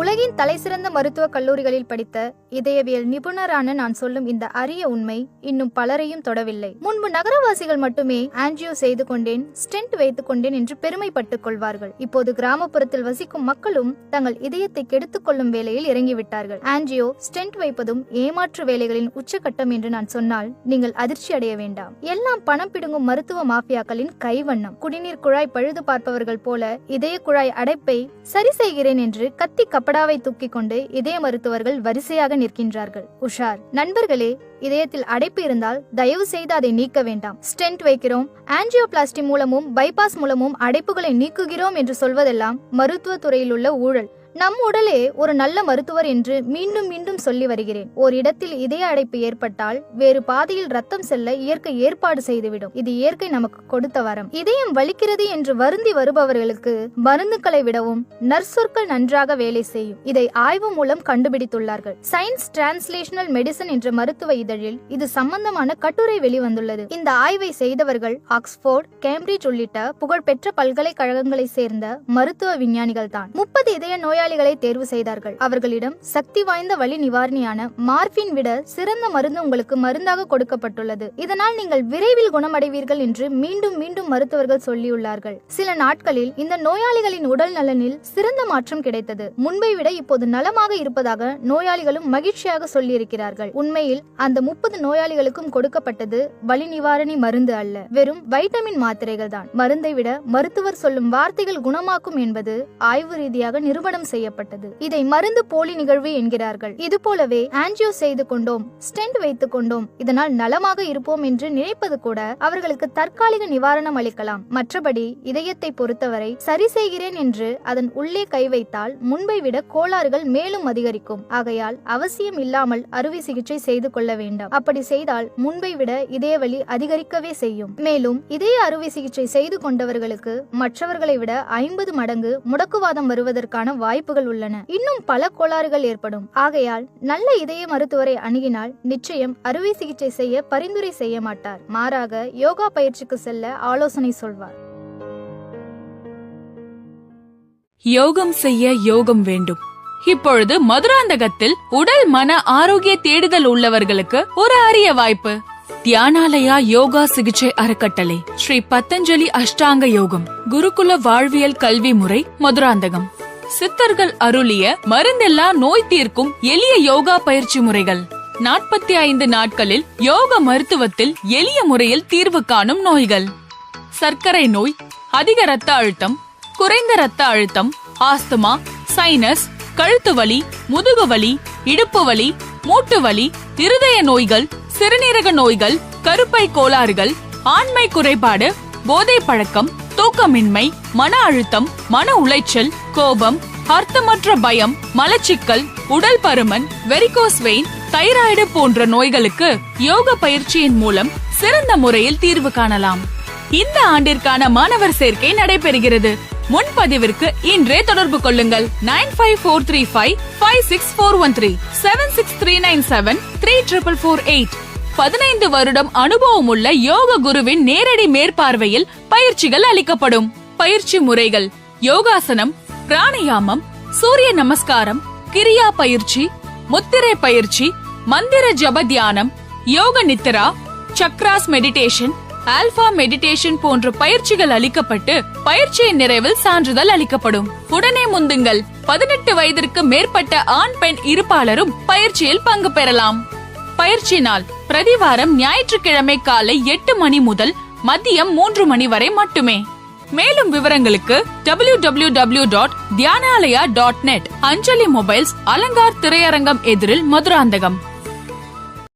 உலகின் தலைசிறந்த மருத்துவக் கல்லூரிகளில் படித்த இதயவியல் நிபுணரான நான் சொல்லும் இந்த அரிய உண்மை இன்னும் பலரையும் தொடவில்லை. முன்பு நகரவாசிகள் மட்டுமே ஆன்ஜியோ செய்து கொண்டேன் ஸ்டென்ட் வைத்துக் கொண்டேன் என்று பெருமைப்பட்டுக் கொள்வார்கள். இப்போது கிராமப்புறத்தில் வசிக்கும் மக்களும் தங்கள் இதயத்தை கெடுத்துக் கொள்ளும் வேலையில் இறங்கிவிட்டார்கள். ஆன்ஜியோ ஸ்டென்ட் வைப்பதும் ஏமாற்று வேலைகளின் உச்சகட்டம் என்று நான் சொன்னால் நீங்கள் அதிர்ச்சி அடைய வேண்டாம். எல்லாம் பணம் பிடுங்கும் மருத்துவ மாஃபியாக்களின் கைவண்ணம். குடிநீர் குழாய் பழுது பார்ப்பவர்கள் போல இதய குழாய் அடைப்பை சரி செய்கிறேன் என்று கத்தி கப்படாவை தூக்கிக் கொண்டு இதய மருத்துவர்கள் வரிசையாக நிற்கின்றார்கள். உஷார் நண்பர்களே இதயத்தில் அடைப்பு இருந்தால் தயவு செய்து அதை நீக்க வேண்டாம். ஸ்டென்ட் வைக்கிறோம். ஆன்ஜியோபிளாஸ்டி மூலமும் பைபாஸ் மூலமும் அடைப்புகளை நீக்குகிறோம் என்று சொல்வதெல்லாம் மருத்துவ துறையில் உள்ள ஊழல். நம் உடலே ஒரு நல்ல மருத்துவர் என்று மீண்டும் மீண்டும் சொல்லி வருகிறேன். ஒரு இடத்தில் இதய அடைப்பு ஏற்பட்டால் வேறு பாதையில் ரத்தம் செல்ல இயற்கை ஏற்பாடு செய்துவிடும். இது இயற்கை நமக்கு கொடுத்த வரம். இதயம் வலிக்கிறது என்று வருந்தி வருபவர்களுக்கு மருந்துகளை விடவும் நர்சொற்கள் நன்றாக வேலை செய்யும். இதை ஆய்வு மூலம் கண்டுபிடித்துள்ளார்கள். சயின்ஸ் டிரான்ஸ்லேஷனல் மெடிசன் என்ற மருத்துவ இதழில் இது சம்பந்தமான கட்டுரை வெளிவந்துள்ளது. இந்த ஆய்வை செய்தவர்கள் ஆக்ஸ்போர்ட் கேம்பிரிட்ஜ் உள்ளிட்ட புகழ்பெற்ற பல்கலைக்கழகங்களை சேர்ந்த மருத்துவ விஞ்ஞானிகள் தான் முப்பது இதய நோயாளிகளை தேர்வு செய்தார்கள். அவர்களிடம் சக்தி வாய்ந்த வலி நிவாரணியான மார்பின் விட சிறந்த மருந்து உங்களுக்கு மருந்தாக கொடுக்கப்பட்டுள்ளது. இதனால் நீங்கள் விரைவில் குணமடைவீர்கள் என்று மீண்டும் மீண்டும் மருத்துவர்கள் சொல்லியுள்ளார்கள். சில நாட்களில் இந்த நோயாளிகளின் உடல் நலனில் சிறந்த மாற்றம் கிடைத்தது. முன்பை விட இப்போது நலமாக இருப்பதாக நோயாளிகளும் மகிழ்ச்சியாக சொல்லியிருக்கிறார்கள். உண்மையில் அந்த முப்பது நோயாளிகளுக்கும் கொடுக்கப்பட்டது வலி நிவாரணி மருந்து அல்ல. வெறும் வைட்டமின் மாத்திரைகள் தான் மருந்தை விட மருத்துவர் சொல்லும் வார்த்தைகள் குணமாக்கும் என்பது ஆய்வு ரீதியாக நிரூபணம் செய்யப்பட்டது. இதை மருந்து போலி நிகழ்வு என்கிறார்கள். இது போலவே ஆன்ஜியோ செய்து கொண்டோம் ஸ்டென்ட் வைத்துக் கொண்டோம். இதனால் நலமாக இருப்போம் என்று நினைப்பது கூட அவர்களுக்கு தற்காலிக நிவாரணம் அளிக்கலாம். மற்றபடி இதயத்தை பொறுத்தவரை சரி செய்கிறேன் என்று அதன் உள்ளே கை வைத்தால் முன்பை விட கோளாறுகள் மேலும் அதிகரிக்கும். ஆகையால் அவசியம் இல்லாமல் அறுவை சிகிச்சை செய்து கொள்ள வேண்டாம். அப்படி செய்தால் முன்பை விட இதயவலி அதிகரிக்கவே செய்யும். மேலும் இதய அறுவை சிகிச்சை செய்து கொண்டவர்களுக்கு மற்றவர்களை விட ஐம்பது மடங்கு முடக்குவாதம் வருவதற்கான வாய்ப்பு வாய்ப்புகள் உள்ளன. இன்னும் பல கோளாறுகள் ஏற்படும். ஆகையால் நல்ல இதய மருத்துவரை அணுகினால் நிச்சயம் அறுவை சிகிச்சை செய்ய பரிந்துரை செய்ய மாட்டார். மாறாக யோகா பயிற்சிக்கு செல்ல ஆலோசனை சொல்வார். யோகம் செய்ய யோகம் வேண்டும். இப்பொழுது மதுராந்தகத்தில் உடல் மன ஆரோக்கிய தேடுதல் உள்ளவர்களுக்கு ஒரு அரிய வாய்ப்பு. தியானாலயா யோகா சிகிச்சை அறக்கட்டளை. ஸ்ரீ பத்தஞ்சலி அஷ்டாங்க யோகம். குருகுல வாழ்வியல் கல்வி முறை மதுராந்தகம். சித்தர்கள் அருளிய மருந்தெல்லா நோய் தீர்க்கும் எளிய யோகா பயிற்சி முறைகள். நாற்பத்தி ஐந்து நாட்களில் யோக மருத்துவத்தில் எளிய முறையில் தீர்வு காணும் நோய்கள். சர்க்கரை நோய் அதிக ரத்த அழுத்தம் குறைந்த ரத்த அழுத்தம் ஆஸ்துமா சைனஸ் கழுத்து வலி முதுகு வலி இடுப்பு வலி மூட்டு வலி இருதய நோய்கள் சிறுநீரக நோய்கள் கருப்பை கோளாறுகள் ஆண்மை குறைபாடு போதை பழக்கம் தூக்கமின்மை மன அழுத்தம் மன உளைச்சல் கோபம் அர்த்தமற்ற பயம் மலச்சிக்கல் உடல் பருமன் வெரிகோஸ் வெயின் தைராய்டு போன்ற நோய்களுக்கு யோக பயிற்சியின் மூலம் சிறந்த முறையில் தீர்வு காணலாம். இந்த ஆண்டிற்கான மாணவர் சேர்க்கை நடைபெறுகிறது. முன்பதிவிற்கு இன்றே தொடர்பு கொள்ளுங்கள். Nine five four three five five six four one three seven six three nine seven three triple four eight. பதினைந்து வருடம் அனுபவம் உள்ள யோக குருவின் நேரடி மேற்பார்வையில் பயிற்சிகள் அளிக்கப்படும். பயிற்சி முறைகள் யோகாசனம் பிராணயாமம் சூரிய நமஸ்காரம் கிரியா பயிற்சி முத்திரை பயிற்சி மந்திர ஜப தியானம் yoga nidra chakras meditation alpha meditation போன்ற பயிற்சிகள் அளிக்கப்பட்டு பயிற்சியின் நிறைவில் சான்றிதழ் அளிக்கப்படும். உடனே முந்துங்கள். பதினெட்டு வயதிற்கு மேற்பட்ட ஆண் பெண் இருப்பாளரும் பயிற்சியில் பங்கு பெறலாம். பயிற்சி நாள் பிரதிவாரம் ஞாயிற்றுக்கிழமை காலை எட்டு மணி முதல் மதியம் மூன்று மணி வரை மட்டுமே. மேலும் விவரங்களுக்கு W W W dot Dhyanalaya dot net Anjali mobiles Alankar திரையரங்கம் எதிரில் மதுராந்தகம்.